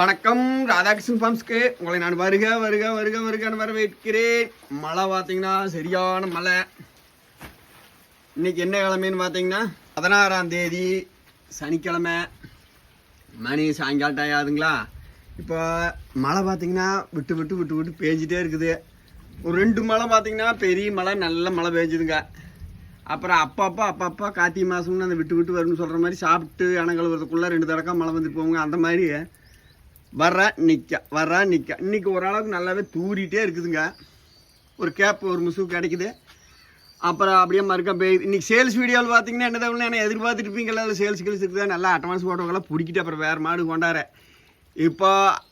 வணக்கம். ராதாகிருஷ்ணன் ஃபார்ம்ஸ்க்கு உங்களை நான் வருக வருக வருக வருகன்னு வரவேற்கிறேன். மழை பார்த்தீங்கன்னா சரியான மழை. இன்னைக்கு என்ன கிழமைன்னு பார்த்தீங்கன்னா பதினாறாம் தேதி சனிக்கிழமை. மணி சாயங்காலம் time ஆகுதுங்களா? இப்போ மழை பார்த்தீங்கன்னா விட்டு விட்டு விட்டு விட்டு பேஞ்சிட்டே இருக்குது. ஒரு ரெண்டு மழை பார்த்தீங்கன்னா பெரிய மழை நல்ல மழை பெஞ்சுதுங்க. அப்புறம் அப்பப்போ அப்பப்போ கார்த்திகை மாதம்னு அந்த விட்டு விட்டு வரும்னு சொல்கிற மாதிரி சாப்பிட்டு அணங்கழுவுறதுக்குள்ளே ரெண்டு தடக்கா மழை வந்துட்டு போவாங்க அந்த மாதிரி வர்ற நிற்க வர்ற நிற்க இன்றைக்கி ஓரளவுக்கு நல்லாவே தூரிகிட்டே இருக்குதுங்க. ஒரு கேப் ஒரு முசு கிடைக்குது. அப்புறம் அப்படியே மறுக்க பெய்யுது இன்றைக்கி சேல்ஸ் வீடியோவில் பார்த்தீங்கன்னா என்ன தவிர என்ன எதிர்பார்த்துட்டு அதில் சேல்ஸ் கில்ஸ் இருக்குதா. நல்லா அட்வான்ஸ் போட்டவங்களாம் பிடிக்கிட்டு அப்புறம் வேறு மாடு கொண்டார இப்போ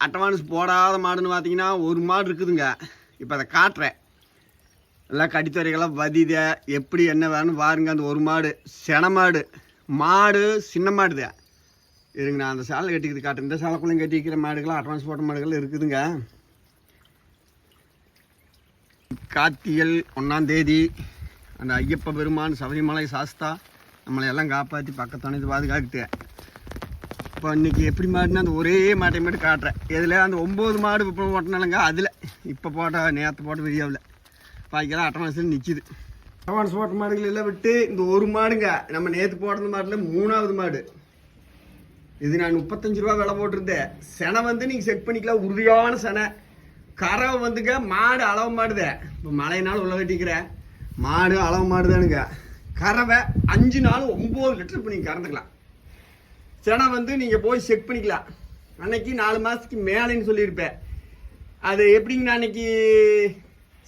அட்வான்ஸ் போடாத மாடுன்னு பார்த்தீங்கன்னா ஒரு மாடு இருக்குதுங்க. இப்போ அதை காட்டுறேன். எல்லாம் கடித்துறைகளாம் வதித எப்படி என்ன வேணும்னு பாருங்க அந்த ஒரு மாடு. சென மாடு. மாடு சின்ன மாடுதே. இருங்க நான் அந்த சாலை கட்டிக்கிறது காட்டுறேன். இந்த சாலைக்குள்ளேயும் கட்டி வைக்கிற மாடுகள்லாம் அட்வான்ஸ் போட்ட மாடுகள் இருக்குதுங்க. கார்த்திகள் ஒன்றாம் தேதி அந்த ஐயப்ப பெருமான் சபரிமலை சாஸ்தா நம்மளை எல்லாம் காப்பாற்றி பக்கத்தானது பாதுகாக்கிட்டு. இப்போ இன்றைக்கி எப்படி மாடுனா அந்த ஒரே மாட்டை மட்டும் காட்டுறேன். இதில் அந்த ஒம்பது மாடு இப்போ ஓட்டினாலுங்க அதில் இப்போ போட்ட நேற்று போட்ட வீடியோவில். பாக்கெல்லாம் அட்டவான்ஸில் நிற்கிது அட்வான்ஸ் போட்ட மாடுகள் எல்லாம் விட்டு இந்த ஒரு மாடுங்க. நம்ம நேற்று போடுறது மாட்டில் மூணாவது மாடு. இது நான் முப்பத்தஞ்சு ரூபா விலை போட்டிருந்தேன். செனை வந்து நீங்கள் செக் பண்ணிக்கலாம். உறுதியான செனை. கறவை வந்துங்க மாடு அளவு மாடுதே. இப்போ மழையினால உள்ள வெட்டிக்கிறேன் மாடு அளவு மாடுதானுங்க. கறவை அஞ்சு நாள் ஒம்பது லிட்டர் இப்போ நீங்கள் கறந்துக்கலாம். செனை வந்து நீங்கள் போய் செக் பண்ணிக்கலாம். அன்னைக்கு நாலு மாதத்துக்கு மேலேன்னு சொல்லியிருப்பேன். அது எப்படிங்கண்ணா அன்னைக்கு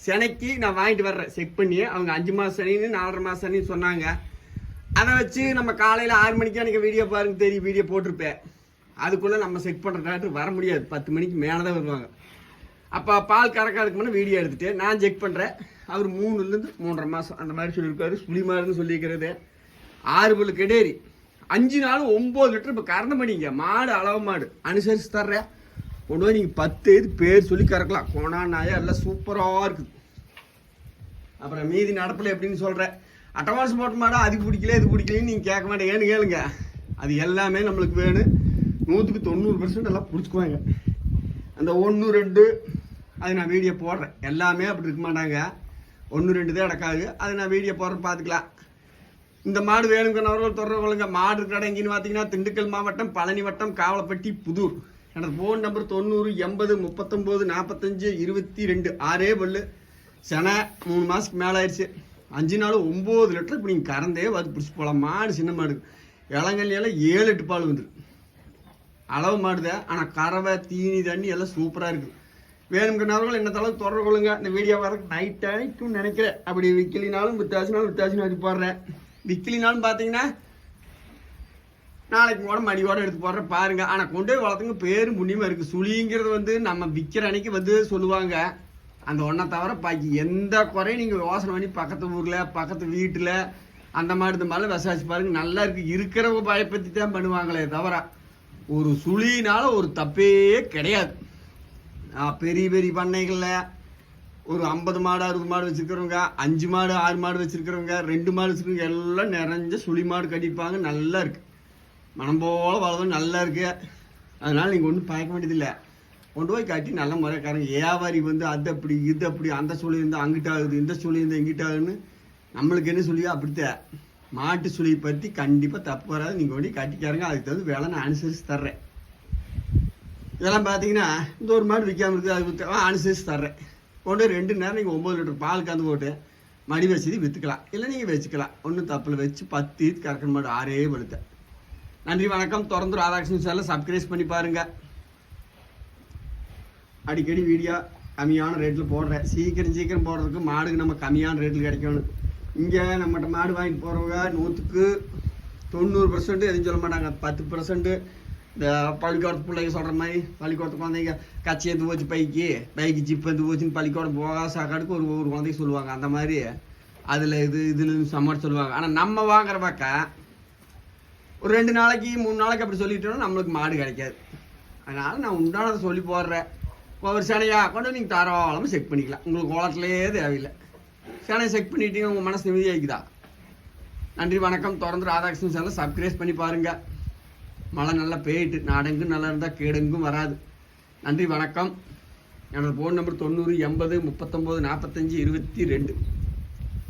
செனைக்கு நான் வாங்கிட்டு வர்றேன். செக் பண்ணி அவங்க அஞ்சு மாதம் சனின்னு நாலரை மாதம் சனின்னு சொன்னாங்க. அதை வச்சு நம்ம காலையில் ஆறு மணிக்கு எனக்கு வீடியோ பாருங்க தெரியும் வீடியோ போட்டிருப்பேன். அதுக்குள்ளே நம்ம செக் பண்ணுற டாக்டர் வர முடியாது. பத்து மணிக்கு மேலே தான் வருவாங்க. அப்போ பால் கறக்காதுக்கு முன்னே வீடியோ எடுத்துகிட்டு நான் செக் பண்ணுறேன் அவர் மூணுலேருந்து மூன்றரை மாதம் அந்த மாதிரி சொல்லியிருக்காரு. சுழிமாருன்னு சொல்லியிருக்கிறது ஆறு பல்லு கெடேரி. அஞ்சு நாள் ஒம்பது லிட்டர் இப்போ கறந்து பண்ணிங்க மாடு அளவு மாடு. அனுசரித்து தர்றேன். கொண்டு போய் நீங்கள் பத்து இது பேர் சொல்லி கறக்கலாம். கோணா நாயா எல்லாம் சூப்பராக இருக்குது. அப்புறம் மீதி நடப்பில் எப்படின்னு சொல்கிறேன் அட்டவான்ஸ் போட்ட மாடா அது பிடிக்கல இது பிடிக்கலன்னு நீங்கள் கேட்க மாட்டேங்கன்னு கேளுங்க. அது எல்லாமே நம்மளுக்கு வேணும். நூற்றுக்கு தொண்ணூறு பர்சன்ட் எல்லாம் பிடிச்சிக்குவாங்க. அந்த ஒன்று ரெண்டு அது நான் வீடியோ போடுறேன். எல்லாமே அப்படி இருக்க மாட்டாங்க. ஒன்று ரெண்டு தான் நடக்காது. அது நான் வீடியோ போடுறேன் பார்த்துக்கலாம். இந்த மாடு வேணுங்கிறவர்கள் தொடர்புகளுங்க மாடு கடை எங்கேன்னு பார்த்தீங்கன்னா திண்டுக்கல் மாவட்டம் பழனி வட்டம் காவலப்பட்டி புதூர். எனது ஃபோன் நம்பர் தொண்ணூறு எண்பது முப்பத்தொம்போது நாற்பத்தஞ்சு இருபத்தி ரெண்டு. ஆறே பல்லு. சென மூணு மாதத்துக்கு மேலே ஆயிடுச்சு அஞ்சு நாள் ஒம்பது லிட்டர் இப்போ நீங்கள் கறந்தே வந்து பிடிச்சி போகலாம் மாடு சின்ன மாடு இளங்கல்லையெல்லாம் ஏழு எட்டு பால் வந்துடும் அளவு மாடுதே ஆனால் கறவை தீனி தண்ணி எல்லாம் சூப்பராக இருக்குது வேணுங்கிறவர்கள் என்ன தளவு தொடர்பு கொள்ளுங்க. இந்த வீடியோ வர நைட் ஆகிட்டும்னு நினைக்கிறேன். அப்படி விக்கிலினாலும் வித்தாசினாலும் வித்தாசினா அடி போடுறேன். விக்கிலினாலும் பார்த்தீங்கன்னா நாளைக்கு கூட மடியோட எடுத்து போடுறேன் பாருங்கள் ஆனால் கொண்டு போய் வளர்த்துங்க பேரும் புண்ணியமாக இருக்குது சுழிங்கிறது வந்து நம்ம விற்கிற அன்னைக்கு வந்து சொல்லுவாங்க. அந்த ஒன்றை தவிர பாக்கி எந்த குறையும் நீங்கள் யோசனை பண்ணி பக்கத்து ஊரில் பக்கத்து வீட்டில் அந்த மாதிரி இந்த மாதிரிலாம் விசாரிச்சு பாருங்கள் நல்லா இருக்குது இருக்கிறவங்க பயப்பற்றி தான் பண்ணுவாங்களே தவிர ஒரு சுழினால ஒரு தப்பே கிடையாது. பெரிய பெரிய பண்ணைகளில் ஒரு ஐம்பது மாடு அறுபது மாடு வச்சுருக்கிறவங்க அஞ்சு மாடு ஆறு மாடு வச்சுருக்கிறவங்க ரெண்டு மாடு வச்சுருக்கவங்க எல்லாம் நிறைஞ்ச சுழி மாடு கட்டிப்பாங்க. நல்லா இருக்குது மனம் போல வளரும் நல்லா இருக்குது அதனால் நீங்கள் ஒன்றும் பயக்க வேண்டியதில்லை. கொண்டு போய் கட்டி நல்ல முறைக்காரங்க வியாபாரி வந்து அது அப்படி இது அப்படி அந்த சுழி இருந்தால் அங்கிட்ட ஆகுது இந்த சுழி இருந்தால் எங்கிட்ட ஆகுதுன்னு நம்மளுக்கு என்ன சொல்லியோ அப்படித்த மாட்டு சுழியை பற்றி கண்டிப்பாக தப்பு வராது. நீங்கள் கொண்டு கட்டிக்காருங்க கட்டிக்காரங்க அதுக்கு தகுந்த வேலை நான் அனுசரித்து தர்றேன். இதெல்லாம் பார்த்தீங்கன்னா இந்த ஒரு மாடு விற்காம இருக்குது அது அனுசரித்து தர்றேன். கொண்டு ரெண்டு நேரம் நீங்கள் ஒம்பது லிட்டர் பால் கந்து போட்டு மடி வச்சு விற்றுக்கலாம் இல்லை நீங்கள் வச்சுக்கலாம். ஒன்றும் தப்பில் வச்சு பத்து ஈத்து கறக்கிற மாடு ஆறே வெளுத்த நன்றி வணக்கம். தொடர்ந்து ராதாகிருஷ்ணன் சேனலை சப்ஸ்கிரைப் பண்ணி பாருங்கள் அடிக்கடி வீடியோ கம்மியான ரேட்டில் போடுறேன். சீக்கிரம் சீக்கிரம் போடுறதுக்கு மாடுக்கு நம்ம கம்மியான ரேட்டில் கிடைக்கணும். இங்கே நம்மகிட்ட மாடு வாங்கிட்டு போகிறவங்க நூற்றுக்கு தொண்ணூறு பர்சன்ட் எதுவும் சொல்ல மாட்டாங்க. பத்து பர்சன்ட்டு இந்த பள்ளிக்கூடத்து பிள்ளைங்க சொல்கிற மாதிரி பள்ளிக்கூடத்து குழந்தைங்க கச்சி எந்து போச்சு பைக்கு? பைக்கு ஜிப் எந்து போச்சுன்னு பள்ளிக்கூடம் போகாத சாக்காடுக்கு ஒரு ஒரு குழந்தைங்க சொல்லுவாங்க. அந்த மாதிரி அதில் இது இதில் சமாளிச்சு சொல்லுவாங்க. ஆனால் நம்ம வாங்குற பக்கம் ஒரு ரெண்டு நாளைக்கு மூணு நாளைக்கு அப்படி சொல்லிட்டோம்னா நம்மளுக்கு மாடு கிடைக்காது. அதனால் நான் உண்டானதை சொல்லி போடுறேன். ஒரு சேனையாக கொண்டு நீங்கள் தாராளமாக செக் பண்ணிக்கலாம். உங்களுக்கு கோலத்திலே தேவையில்லை. சேனையை செக் பண்ணிட்டீங்க உங்கள் மனசு நிம்மதியாகிக்குதா நன்றி வணக்கம். தொடர்ந்து ராதாகிருஷ்ணன் சேனலை சப்ஸ்கிரைப் பண்ணி பாருங்கள் மழை நல்லா பெய்யிட்டு நாடெங்கும் நல்லா இருந்தால் கேடெங்கும் வராது. நன்றி வணக்கம். எனது ஃபோன் நம்பர் தொண்ணூறு எண்பது முப்பத்தொம்போது நாற்பத்தஞ்சி இருபத்தி ரெண்டு.